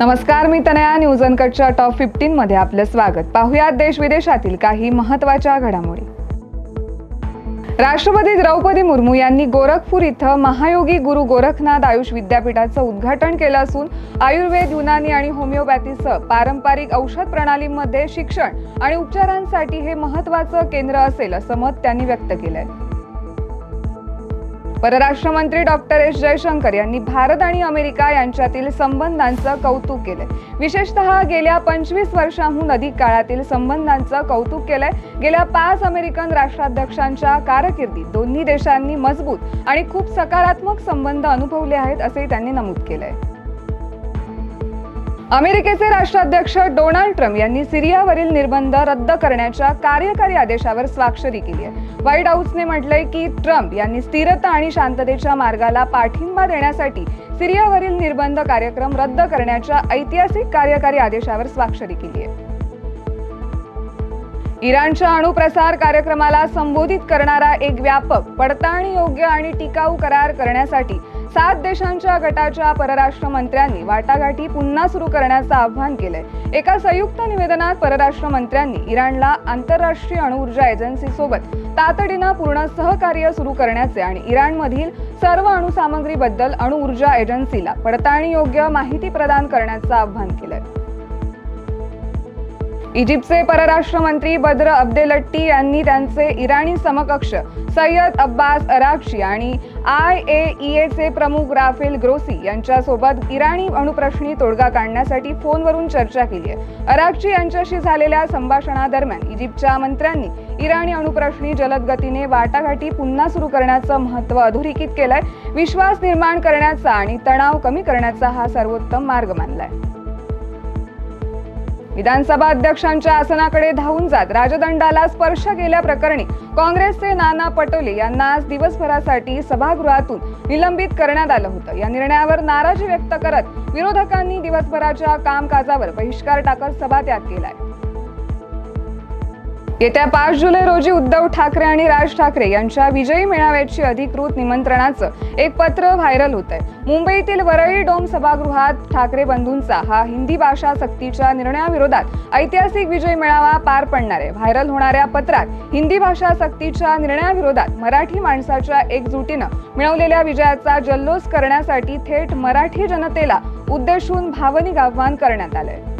नमस्कार मी Tanaya. News अनकटच्या top fifteen मध्ये आपलं स्वागत. पाहुयात देश विदेशातील काही महत्त्वाच्या घडामोडी. राष्ट्रपती द्रौपदी मुर्मू यांनी गोरखपूर इथं महायोगी गुरु गोरखनाथ आयुष विद्यापीठाचं उद्घाटन केलं असून आयुर्वेद युनानी आणि होमिओपॅथीसह पारंपरिक औषध प्रणालींमध्ये शिक्षण आणि उपचारांसाठी हे महत्वाचं केंद्र असेल असं मत त्यांनी व्यक्त केलंय. परराष्ट्र मंत्री डॉक्टर एस जयशंकर यांनी भारत आणि अमेरिका यांच्यातील संबंधांचं कौतुक केलंय. विशेषतः गेल्या पंचवीस वर्षांहून अधिक काळातील संबंधांचं कौतुक केलंय. गेल्या पाच अमेरिकन राष्ट्राध्यक्षांच्या कारकिर्दीत दोन्ही देशांनी मजबूत आणि खूप सकारात्मक संबंध अनुभवले आहेत असेही त्यांनी नमूद केलंय. अमेरिकेचे राष्ट्राध्यक्ष डोनाल्ड ट्रम्प यांनी सिरियावरील निर्बंध रद्द करण्याच्या कार्यकारी आदेशावर स्वाक्षरी केली आहे. व्हाईट हाऊसने म्हटलंय की ट्रम्प यांनी स्थिरता आणि शांततेच्या मार्गाला पाठिंबा देण्यासाठी सिरियावरील निर्बंध कार्यक्रम रद्द करण्याच्या ऐतिहासिक कार्यकारी आदेशावर स्वाक्षरी केली आहे. इराणच्या अणुप्रसार कार्यक्रमाला संबोधित करणारा एक व्यापक पडताळणी योग्य आणि टिकाऊ करार करण्यासाठी सात देशांच्या गटाच्या परराष्ट्र मंत्र्यांनी वाटाघाटी पुन्हा सुरू करण्याचं आवाहन केलंय. एका संयुक्त निवेदनात परराष्ट्र मंत्र्यांनी इराणला आंतरराष्ट्रीय अणुऊर्जा एजन्सीसोबत तातडीनं पूर्ण सहकार्य सुरू करण्याचे आणि इराणमधील सर्व अणुसामग्रीबद्दल अणुऊर्जा एजन्सीला पडताळणीयोग्य माहिती प्रदान करण्याचं आवाहन केलंय. इजिप्तचे परराष्ट्र मंत्री बद्र अब्देलट्टी यांनी त्यांचे इराणी समकक्ष सय्यद अब्बास अराक्षी आणि आय ए ई एचे प्रमुख राफेल ग्रोसी यांच्यासोबत इराणी अणुप्रश्नी तोडगा काढण्यासाठी फोनवरून चर्चा केली आहे. अराक्ची यांच्याशी झालेल्या संभाषणादरम्यान इजिप्तच्या मंत्र्यांनी इराणी अणुप्रश्नी जलद गतीने वाटाघाटी पुन्हा सुरू करण्याचं महत्त्व अधोरेखित केलंय. विश्वास निर्माण करण्याचा आणि तणाव कमी करण्याचा हा सर्वोत्तम मार्ग मानलाय. विधानसभा अध्यक्षांच्या आसनाकडे धावून जात राजदंडाला स्पर्श केल्याप्रकरणी काँग्रेसचे नाना पटोले यांना आज दिवसभरासाठी सभागृहातून निलंबित करण्यात आलं होतं. या निर्णयावर नाराजी व्यक्त करत विरोधकांनी दिवसभराच्या कामकाजावर बहिष्कार टाकत सभात्याग केलाय. येत्या पाच जुलै रोजी उद्धव ठाकरे आणि राज ठाकरे यांच्या विजयी मेळाव्याची अधिकृत निमंत्रणाचं एक पत्र व्हायरल होत आहे मुंबईतील वरळी डोम सभागृहात ठाकरे बंधूंचा हा हिंदी भाषा सक्तीच्या निर्णयाविरोधात ऐतिहासिक विजय मेळावा पार पडणार आहे. व्हायरल होणाऱ्या पत्रात हिंदी भाषा सक्तीच्या निर्णयाविरोधात मराठी माणसाच्या एकजुटीनं मिळवलेल्या विजयाचा जल्लोष करण्यासाठी थेट मराठी जनतेला उद्देशून भावनिक आव्हान करण्यात आलंय.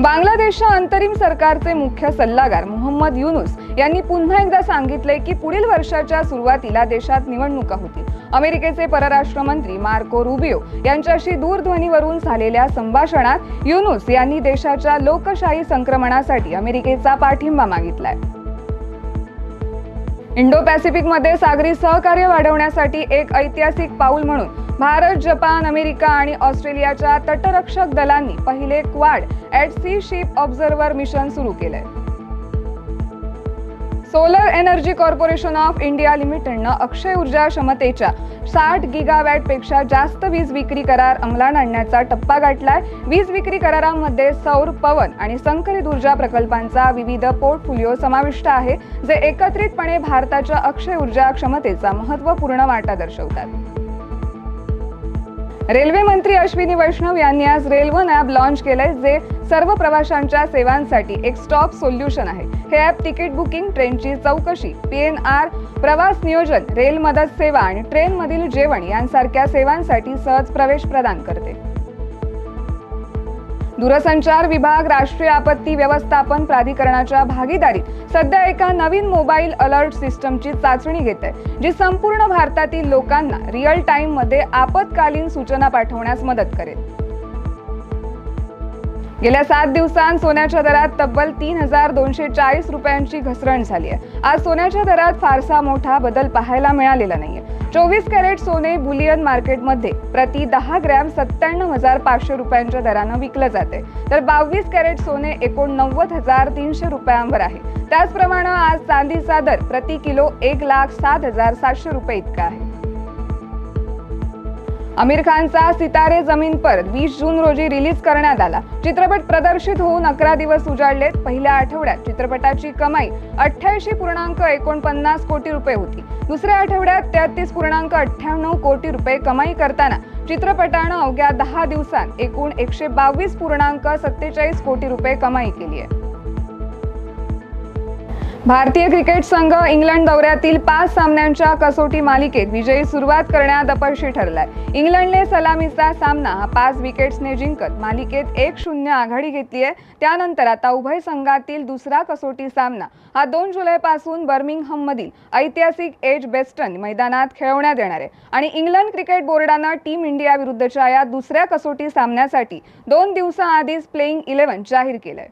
बांगलादेशच्या अंतरिम सरकारचे मुख्य सल्लागार मोहम्मद युनुस यांनी पुन्हा एकदा सांगितले की पुढील वर्षाच्या सुरुवातीला देशात निवडणुका होतील. अमेरिकेचे परराष्ट्र मंत्री मार्को रुबिओ यांच्याशी दूरध्वनीवरून झालेल्या संभाषणात युनुस यांनी देशाच्या लोकशाही संक्रमणासाठी अमेरिकेचा पाठिंबा मागितलाय. इंडो पॅसिफिकमध्ये सागरी सहकार्य वाढवण्यासाठी एक ऐतिहासिक पाऊल म्हणून भारत जपान अमेरिका आणि ऑस्ट्रेलियाच्या तटरक्षक दलांनी पहिले Quad at sea ship observer mission सुरू केलंय. Solar energy corporation of India लिमिटेडनं अक्षय ऊर्जा क्षमतेच्या साठ गिगावॅटपेक्षा जास्त वीज विक्री करार अंमलात आणण्याचा टप्पा गाठलाय. वीज विक्री करारामध्ये सौर पवन आणि संकलित ऊर्जा प्रकल्पांचा विविध पोर्टफोलिओ समाविष्ट आहे जे एकत्रितपणे भारताच्या अक्षय ऊर्जा क्षमतेचा महत्त्वपूर्ण वाटा दर्शवतात. रेल्वे मंत्री अश्विनी वैष्णव यांनी आज रेल्वन ॲप लॉन्च केलंय जे सर्व प्रवाशांच्या सेवांसाठी एक स्टॉप सोल्युशन आहे. हे ॲप तिकीट बुकिंग ट्रेनची चौकशी पी एन आर प्रवास नियोजन रेल मदत सेवा आणि ट्रेनमधील जेवण यांसारख्या सेवांसाठी सहज प्रवेश प्रदान करते. दूरसंचार विभाग राष्ट्रीय आपत्ती व्यवस्थापन प्राधिकरणाच्या भागीदारीत सध्या एका नवीन मोबाईल अलर्ट सिस्टमची चाचणी घेत आहे जी संपूर्ण भारतातील लोकांना रिअल टाइममध्ये आपत्कालीन सूचना पाठवण्यास मदत करेल. गेल्या सात दिवसांत सोन्याच्या दरात तब्बल तीन हजार दोनशे चाळीस रुपयांची घसरण झाली आहे आज सोन्याच्या दरात फारसा मोठा बदल पाहायला मिळालेला नाहीये. चोवीस कॅरेट सोने बुलियन मार्केटमध्ये प्रति दहा ग्रॅम सत्त्याण्णव हजार पाचशे रुपयांच्या दरानं विकलं जाते. तर बावीस कॅरेट सोने एकोणनव्वद हजार तीनशे रुपयांवर आहे. त्याचप्रमाणे आज चांदीचा दर प्रति किलो एक लाख सात हजार सातशे रुपये इतका आहे. आमिर खानचा सितारे जमीन पर वीस जून रोजी रिलीज करण्यात आला. चित्रपट प्रदर्शित होऊन अकरा दिवस उजाडलेत. पहिल्या आठवड्यात चित्रपटाची कमाई अठ्ठ्याऐंशी पूर्णांक एकोणपन्नास कोटी रुपये होती. दुसऱ्या आठवड्यात तेहतीस पूर्णांक अठ्ठ्याण्णव कोटी रुपये कमाई करताना चित्रपटानं अवघ्या दहा दिवसात एकूण एकशे बावीस पूर्णांक सत्तेचाळीस कोटी रुपये कमाई केली आहे. भारतीय क्रिकेट संघ इंग्लंड दौऱ्यातील पाच सामन्यांच्या कसोटी मालिकेत विजयी सुरुवात करण्यात अपयशी ठरलाय. इंग्लंडने सलामीचा सामना हा पाच विकेट्सने जिंकत मालिकेत एक शून्य आघाडी घेतली आहे. त्यानंतर आता उभय संघातील दुसरा कसोटी सामना हा दोन जुलैपासून बर्मिंगहम मधील ऐतिहासिक एज बेस्टन मैदानात खेळवण्यात येणार आहे. आणि इंग्लंड क्रिकेट बोर्डानं टीम इंडिया विरुद्धच्या या दुसऱ्या कसोटी सामन्यासाठी दोन दिवसाआधीच प्लेईंग इलेव्हन जाहीर केलंय.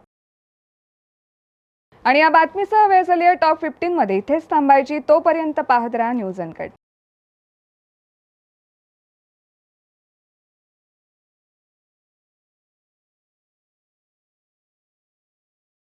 आणि या बातमीसह वेळ झाली आहे. टॉप फिफ्टीनमध्ये इथेच थांबायची. तोपर्यंत पाहत राहा न्यूज अनकट.